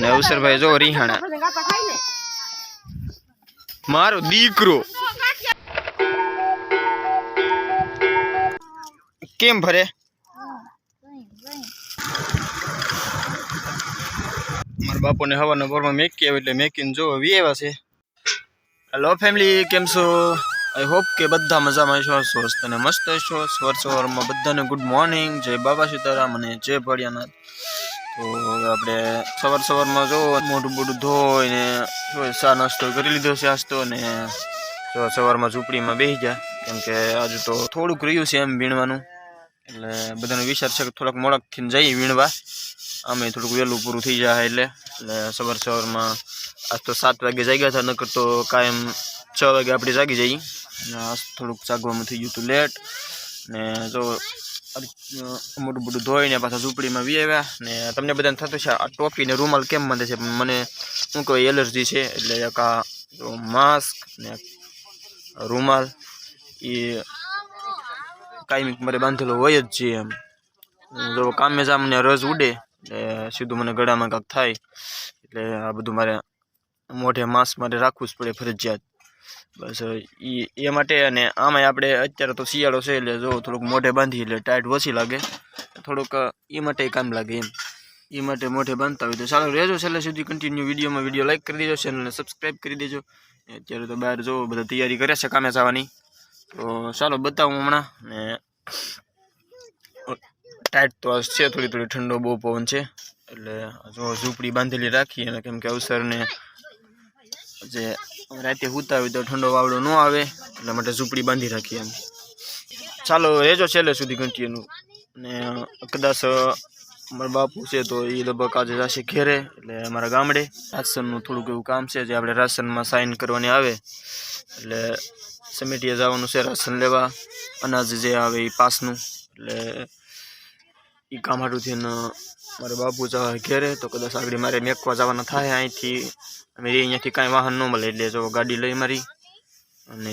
ને અવસરભાઈ જો રીહાણા. મારો દીકરો. કેમ ભરે મારા બાપુને હવાના પોરમાં મેકી આવે એટલે મેકીને જો વી છે. હેલો ફેમિલી કેમ છો? આઈ હોપ કે બધા મજામાં છો, સ્વસ્થ અને મસ્ત છો. સ્વર સવારમાં બધાને ગુડ મોર્નિંગ જય બાબા સીતારામ અને જય ભડિયાનાથ તો આપણે સવાર સવારમાં જો મોઢું બોઢું ધોઈને જો ચા નાસ્તો કરી લીધો છે આજ તો ને સવારમાં ઝૂંપડીમાં બેસી ગયા. કેમ કે આજે તો થોડુંક રહ્યું છે એમ વીણવાનું. એટલે બધાનો વિચાર છે કે થોડાક મોડકથી જઈએ વીણવા. અમે થોડુંક વહેલું પૂરું થઈ જાય એટલે. એટલે સવાર સવારમાં આજ તો સાત વાગે જાગ્યા હતા, નકર તો કાયમ છ વાગે આપણે જાગી જઈએ. આજ થોડુંક જાગવામાં થઈ ગયું હતું લેટ. ને જો મોટું બધું ધોઈને પાછા ઝૂંપડીમાં વી આવ્યા ને તમને બધાને થતું છે આ ટોપી ને રૂમાલ કેમ બાંધે છે મને શું કહેવાય એલર્જી છે એટલે એક આ માસ્ક ને રૂમાલ એ કાયમિક મારે બાંધેલો હોય જ છે એમ જો કામે જા મને રસ ઉડે એટલે સીધું મને ગળામાં કાંક થાય એટલે આ બધું મારે મોઢે માસ્ક મારે રાખવું જ પડે ફરજિયાત બસ એ માટે અને આમાં આપણે અત્યારે તો શિયાળો છે એટલે જો થોડુંક મોઢે બાંધી એટલે ટાઈટ ઓછી લાગે. થોડુંક એ માટે કામ લાગે એમ. એ માટે મોઢે બાંધતા હોય તો ચાલો રહેજો છેલ્લે સુધી કન્ટિન્યુ વિડીયોમાં. વીડિયો લાઇક કરી દેજો ચેનલને સબસ્ક્રાઈબ કરી દેજો. અત્યારે તો બહાર જો બધા તૈયારી કરે છે કામે જવાની. તો ચાલો બતાવું હમણાં. ને ટાઈટ તો છે, થોડી થોડી ઠંડો બહુ પવન છે. એટલે જો ઝૂંપડી બાંધેલી રાખી અને કેમ કે અવસરને જે રાતે સૂતા હોય તો ઠંડો વાવડો ન આવે, એટલા માટે ઝૂંપડી બાંધી રાખી એમ. ચાલો રહેજો છેલ્લે સુધી ઘંટીએનું ને કદાચ મારા બાપુ છે તો એ લગભગ આજે જશે ઘેરે, એટલે અમારા ગામડે. રાશનનું થોડુંક એવું કામ છે, જે આપણે રાશનમાં સાઇન કરવાની આવે. એટલે સમિટીએ જવાનું છે રાશન લેવા, અનાજ જે આવે એ પાસનું. એટલે એ કામ હાટું મારે બાપુ જવા ઘેરે, તો કદાચ આગળ મારે મેકવા જવાના થાય અહીંથી. અમે અહીંયાથી કાંઈ વાહન ન મળે એટલે જો ગાડી લઈ મારી અને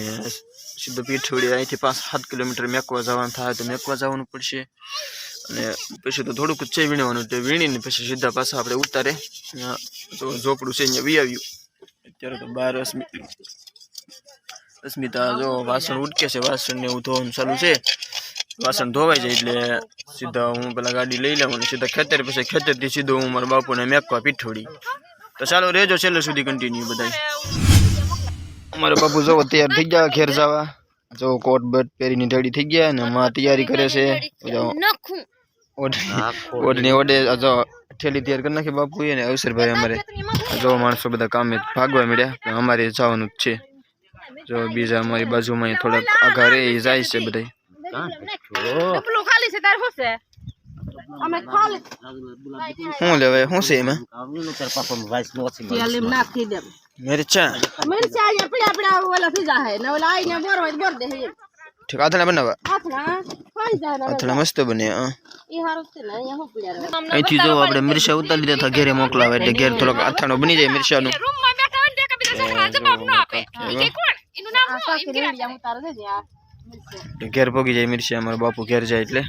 સીધો પીઠોડી અહીંથી પાંચ સાત કિલોમીટર મેકવા જવાનું થાય તો મેકવા જવાનું પડશે. અને પછી તો થોડુંક જ છે વીણવાનું તો વીણીને પછી સીધા પાછા આપણે ઉતારે. તો ઝોપડું છે અહીંયા વી આવ્યું. અત્યારે તો બાર અસ્મિતા અસ્મિતા જો વાસણ ઉટકે છે, વાસણ ને એવું ધોવાનું ચાલુ છે. વાસણ ધોવાઈ જાય એટલે સીધા હું પેલા ગાડી લઈ લઉં અને સીધા ખેતર પછી ખેતરથી સીધો હું મારા બાપુને મેકવા પીઠોડી. તો ચાલો રહેજો છેલ્લે સુધી કન્ટિન્યુ બધા મારા બાપુ જો તૈયાર થઈ ગયા ઘેર જવા. જો કોટ બટ પહેરીને ઢળી થઈ ગયા અને માં તૈયારી કરે છે. ઓઢની ઓઢે જો ઠેલી તૈયાર કરી નાખી બાપુ અને અવસરભાઈ અમારે. જો માણસો બધા કામે ભાગવા મળ્યા પણ અમારે જવાનું જ છે. જો બીજા અમારી બાજુમાં થોડાક આઘા રે જાય છે બધા ખાલી છે તારે શું છે? અમે ખાલી શું લેવાય હું છે એમાં તેલ નાખી દે મિરચા મિરચા અહીંયા પીડા પીડા ઓલા થઈ જાય ને ઓલા આઈને બોર હોય બોર દે ઠીક આથણા બનાવવા આથડા ખાઈ જાય આથણા મસ્ત બને હા ઈ હારું છે ને અહીંયા હું પીડા રહે અહીંથી જો આપણે મિરચા ઉતારી દીધા હતા ઘેરે મોકલાવે એટલે ઘેર થોડોક આથાણો બની જાય મિરચાનું. રૂમમાં બેઠા હોય ને તે કબીલા સસરા જવાબ ન આપે ઈ કે કોણ એનું નામ શું એમ કે હું તારે દે આ એટલે ઘેર પોગી જાય મિરચા અમારા બાપુ ઘેર જાય એટલે.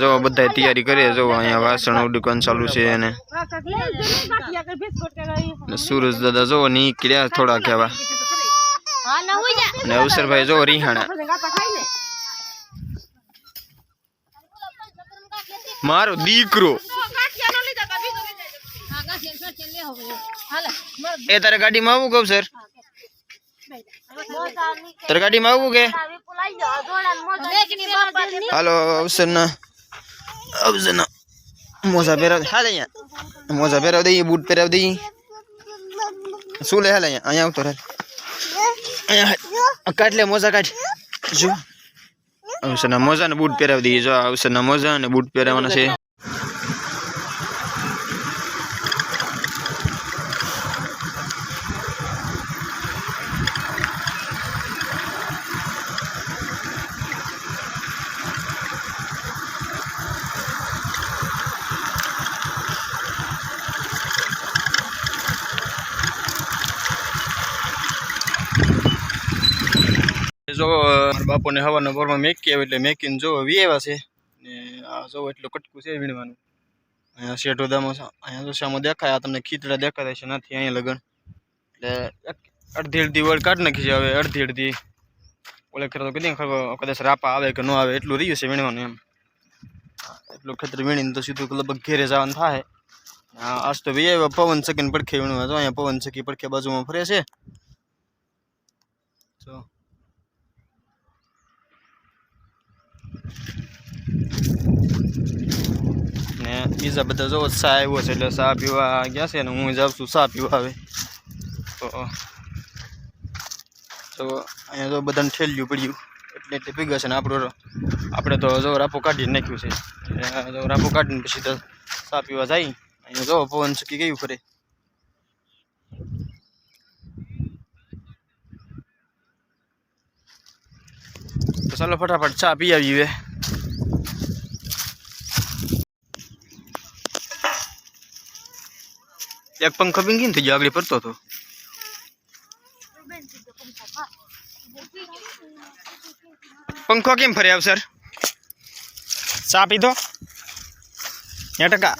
જો બધા તૈયારી કરે જો અહીંયા વાસણ દુકાન ચાલુ છે અને સુરજ દાદા જો નીકળ્યા થોડા કેવા ના અવસરભાઈ જો રીહાણા. મારો દીકરો. એ તારે ગાડીમાં આવું કહું, સર? તારે ગાડીમાં આવું કે? હાલો, અવસરના. અવસરના. મોજા પહેરાવ હાલ અહીંયા. મોજા પહેરાવ દઈએ, બૂટ પહેરાવ દઈએ. શું લે હાલ અહીંયા? અહીંયા આવતો હાલ. અહીંયા. કાઢ લે, મોજા કાઢ. જો. અવસરના મોજા ને બૂટ પહેરાવી દઈએ. જો અવસરના મોજા અને બૂટ પહેરાવવાના છે જો મારા બાપુને હવાના પોરમાં મેકી આવે એટલે મેકીને જો વી આવ્યા છે. ને આ જોવો એટલું કટકું છે વીણવાનું. અહીંયા શેઠોદામાં અહીંયા જોશામાં દેખાય, આ તમને ખીચડા દેખાતા છે, નથી અહીંયા લગન. એટલે અડધી અડધી વળ કાઢી નાખી છે હવે, અડધી અડધી. ઓલે ખેતર કદી ખબર, કદાચ રાપા આવે કે ન આવે, એટલું રહ્યું છે વીણવાનું એમ. એટલું ખેતર વીણીને તો સીધું લગભગ ઘેરે જવાનું થાય. આજ તો વી આવ્યા, પવન ચકીને પડખે વીણવા. તો અહીંયા પવન ચકી પડખે બાજુમાં ફરે છે. તો ને બીજા બધા જો ચા આવ્યો છે, એટલે ચા પીવા ગયા છે ને હું જાઉં છું ચા પીવા આવે તો તો અહીંયા તો બધાને ઠેલ્યું પડ્યું. એટલે એટલે પીગા છે ને આપણો આપણે તો જો રાપો કાઢી નાખ્યું છે. રાપો કાઢીને પછી તો ચા પીવા જાય. અહીંયા જો પવન ચૂકી ગયું ફરે. તો ચાલો ફટાફટ ચા પી આવીએ એક પંખો બીંગી થઈ ગયો, આગળ પડતો હતો. પંખો કેમ ફરે સર? ચા પીધો યા ટકા.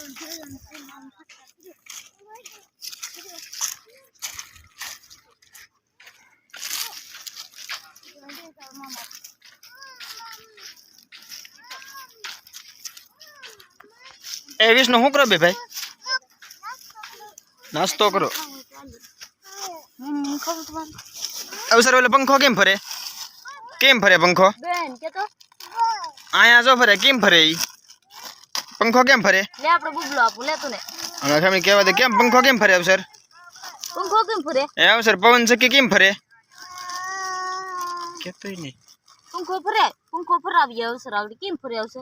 એ વિષ્ણુ શું કરો બે ભાઈ? નાસ્તો કરો. અવસર ઓલો પંખો કેમ ફરે? કેમ ફરે પંખો? અહીંયા જો ફરે કેમ ફરે ઈ? પંખો કેમ ફરે? લે આપણે બુબલો આપું લે તું ને. અને ફેમિલી કહેવા દે કેમ પંખો કેમ ફરે અવસર? પંખો કેમ ફરે? એ અવસર પવન ચક્કી કેમ ફરે? કેતો નહીં પંખો ફરે પંખો ફરાવી આવશે આવડી. કેમ ફરે આવશે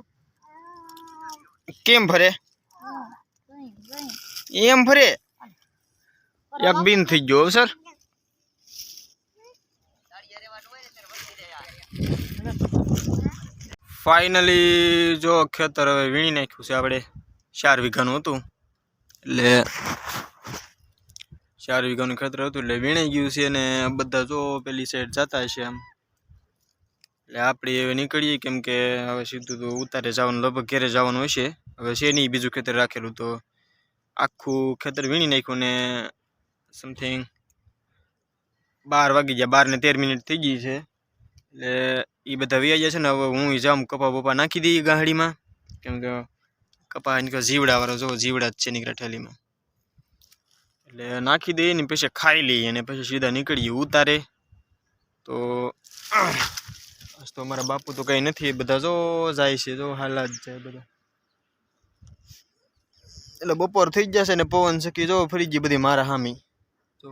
કેમ ફરે એમ ફરે એક બિન થઈ ગયો સર. ફાઇનલી જો ખેતર હવે વીણી નાખ્યું છે આપણે. ચાર વીઘાનું હતું. એટલે ચાર વીઘાનું ખેતર હતું એટલે વીણાઈ ગયું છે અને બધા જો પેલી સાઈડ જતા હશે આમ એટલે આપણે હવે નીકળીએ કેમ કે હવે સીધું તો ઉતારે જવાનું, લગભગ ઘેરે જવાનું હશે હવે છે નહીં બીજું ખેતર રાખેલું તો આખું ખેતર વીણી નાખ્યું ને સમથિંગ બાર વાગી ગયા, બાર ને તેર મિનિટ થઈ ગઈ છે. એટલે એ બધા વ્યાઈ જાય છે ને, હવે હું જાઉં કપા બપા નાખી દઈએ ગાહડીમાં. કેમ કે કપા એને જીવડાવાળો જો, જીવડા જ છે નીકળે ઠેલીમાં. એટલે નાખી દઈએ ને પછી ખાઈ લઈએ અને પછી સીધા નીકળીએ ઉતારે. તો તો અમારા બાપુ તો કંઈ નથી બધા જો જાય છે, જો હાલા જ જાય બધા. એટલે બપોર થઈ જશે ને પવન શકી જો ફરી ગઈ બધી મારા હામી. જો.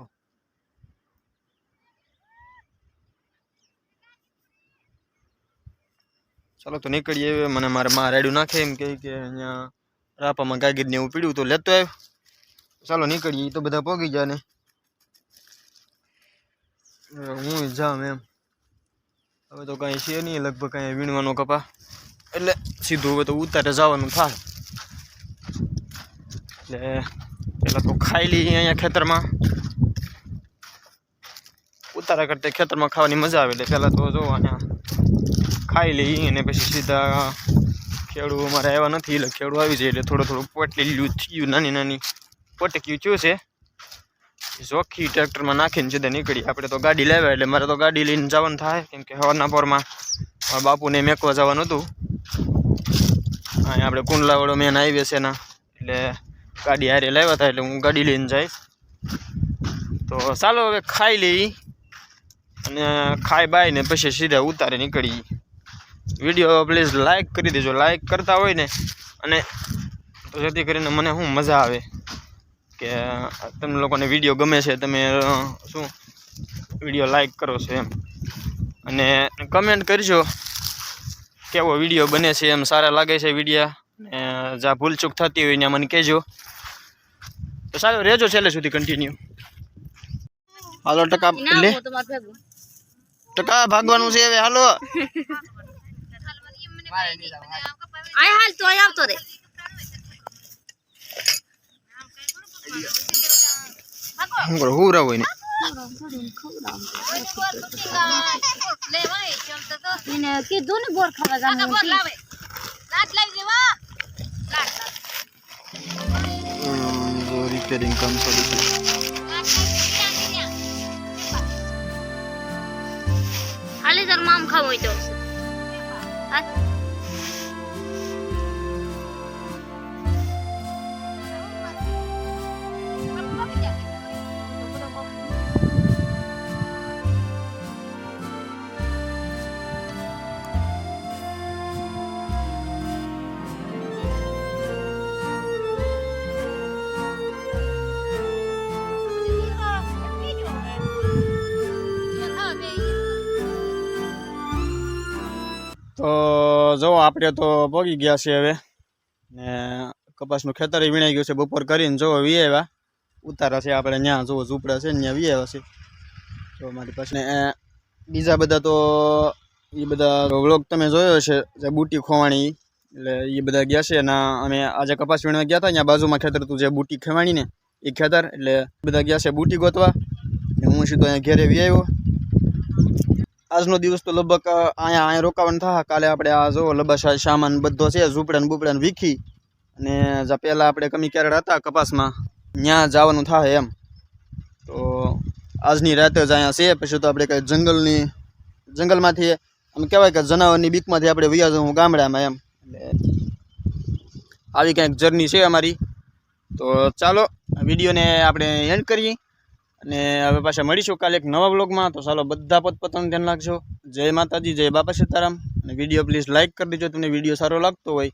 ચાલો તો નીકળીએ મને મારે માં રેડ્યું નાખે એમ કહે કે અહીંયા રાપામાં ગાગીર ને એવું પીડ્યું તો લેતો આવ્યો. ચાલો નીકળીએ તો બધા પોગી જાય ને. હું જામ એમ. હવે તો કાંઈ છે નહીં, લગભગ કાંઈ વીણવાનો કપા. એટલે સીધું હવે તો ઉતારે જવાનું થાય. એટલે પેલા તો ખાઈ લઈએ અહીંયા ખેતરમાં. ઉતારા કરતા ખેતરમાં ખાવાની મજા આવે એટલે પહેલાં તો જો અહીંયા ખાઈ લઈએ અને પછી સીધા ખેડૂ અમારે આવ્યા નથી, એટલે ખેડૂ આવી જાય એટલે થોડું થોડું પોટલીલું થયું, નાની નાની પોટક્યું થયું છે. જોખી ટ્રેક્ટરમાં નાખીને સીધે નીકળી. આપણે તો ગાડી લેવાય એટલે મારે તો ગાડી લઈને જવાનું થાય, કેમ કે હવાના પોરમાં મારા બાપુને મેકવા જવાનું હતું. અહીંયા આપણે કુંડલાવાળો મેન હાઈવે છે એના, એટલે ગાડી હારે લાવ્યા હતા એટલે હું ગાડી લઈને જઈશ. તો ચાલો હવે ખાઈ લઈ અને ખાઈ બાય ને પછી સીધા ઉતારે નીકળી. વીડિયો પ્લીઝ લાઈક કરી દેજો. લાઈક કરતા હોય ને, અને જેથી કરીને મને શું મજા આવે. કે તમને લોકોને વીડિયો ગમે છે તમે શું? વીડિયો લાઈક કરો છો એમ. અને કમેન્ટ કરજો કેવો વીડિયો બને છે એમ. સારા લાગે છે વિડીયા ને જ્યાં ભૂલચૂક થતી હોય ત્યાં મને કહેજો. તો સારું રહેજો છેલ્લે સુધી કન્ટિન્યુ હાલો ટકા લે. ટકા ભાગવાનું છે હવે હાલો. આય હાલ તો આવતો રે. શું કરો હુરા હોય ને. એને કીધું ને બોર ખાવા જવાનું રિપેરિંગ કામ ચાલુ છે. હાલે તાર મામ ખાવ હોય તો. તો જો, આપણે તો પગી ગયા છે હવે. ને કપાસનું ખેતર વીણાઈ ગયું છે, બપોર કરીને જો વી ઉતારા છે આપણે ત્યાં જો ઝૂંપડા છે ત્યાં વી આવ્યા છે. તો મારી પાસે બીજા બધા તો એ બધા વ્લોગ તમે જોયો છે જે બુટી ખોવાણી. એટલે એ બધા ગયા છે ને, અમે આજે કપાસ વીણવા ગયા હતા, ત્યાં બાજુમાં ખેતર હતું જે બુટી ખવાણી ને એ ખેતર. એટલે બધા ગયા છે બુટી ગોતવા. હું સીધો અહીંયા ઘેરે વી આવ્યો. આજનો દિવસ તો લગભગ અહીંયા અહીંયા રોકાવાનું થાય કાલે આપણે આ જો લબાશા સામાન બધો છે ઝૂંપડા બુપડા વીખી. અને જ્યાં પહેલાં આપણે કમી કેરળ હતા કપાસમાં ત્યાં જવાનું થાય એમ. તો આજની રાતે જ અહીંયા છે. પછી તો આપણે કંઈ જંગલની, જંગલમાંથી, આમ કહેવાય કે જનાવરની બીકમાંથી આપણે વૈયા જવું ગામડામાં એમ. આવી કંઈક જર્ની છે અમારી. તો ચાલો વિડીયોને આપણે એન્ડ કરીએ. અને હવે પાછા મળીશું કાલે એક નવા બ્લોગમાં તો ચાલો બધા પોતપોતાનું ધ્યાન રાખજો. જય માતાજી, જય બાપા સીતારામ. અને વીડિયો પ્લીઝ લાઇક કરી દેજો, તમને વીડિયો સારો લાગતો હોય.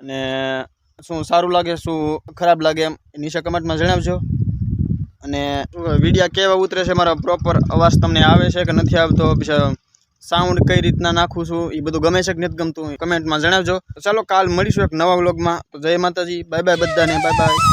અને શું સારું લાગે, શું ખરાબ લાગે એમ નીચે કમેન્ટમાં જણાવજો. અને વિડીયા કેવા ઉતરે છે મારો પ્રોપર અવાજ તમને આવે છે કે નથી આવતો, પછી સાઉન્ડ કઈ રીતના નાખું છું એ બધું ગમે છે કે નથી ગમતું, કમેન્ટમાં જણાવજો. ચાલો કાલ મળીશું એક નવા વ્લોગમાં તો જય માતાજી બાય બાય બધાને બાય બાય